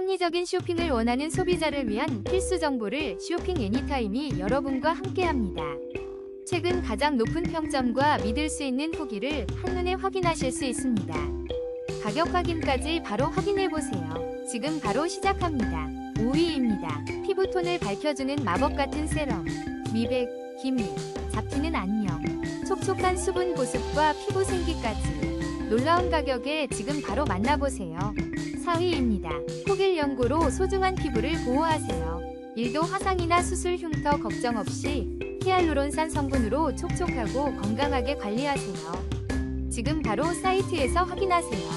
합리적인 쇼핑을 원하는 소비자를 위한 필수 정보를 쇼핑 애니타임이 여러분과 함께합니다. 최근 가장 높은 평점과 믿을 수 있는 후기를 한눈에 확인하실 수 있습니다. 가격 확인까지 바로 확인해 보세요. 지금 바로 시작합니다. 5위입니다. 피부톤을 밝혀주는 마법 같은 세럼. 미백, 기미, 잡티는 안녕. 촉촉한 수분 보습과 피부 생기까지. 놀라운 가격에 지금 바로 만나보세요. 4위입니다. 코길 연고로 소중한 피부를 보호하세요. 일도 화상이나 수술 흉터 걱정 없이 히알루론산 성분으로 촉촉하고 건강하게 관리하세요. 지금 바로 사이트에서 확인하세요.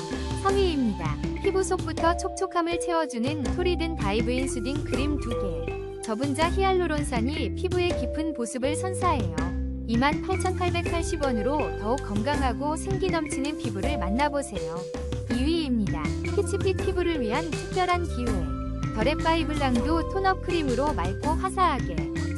3위입니다. 피부 속부터 촉촉함을 채워주는 토리든 다이브인 수딩 크림 2개. 저분자 히알루론산이 피부에 깊은 보습을 선사해요. 28,880원으로 더욱 건강하고 생기 넘치는 피부를 만나보세요. 2위입니다. 피치핏 피부를 위한 특별한 기회. 더랩바이 블랑도 톤업 크림으로 맑고 화사하게.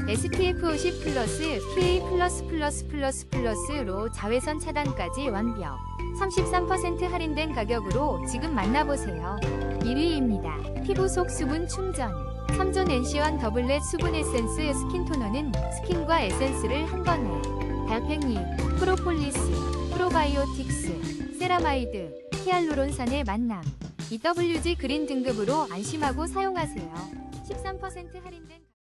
SPF 50 플러스 PA 플러스 플러스 플러스 플러스로 자외선 차단까지 완벽. 33% 할인된 가격으로 지금 만나보세요. 1위입니다. 피부 속 수분 충전. 3존 NC1 더블렛 수분 에센스 스킨 토너는 스킨과 에센스를 한 번에. 달팽이, 프로폴리스, 프로바이오틱스, 세라마이드, 히알루론산의 만남 EWG 그린 등급으로 안심하고 사용하세요. 13% 할인된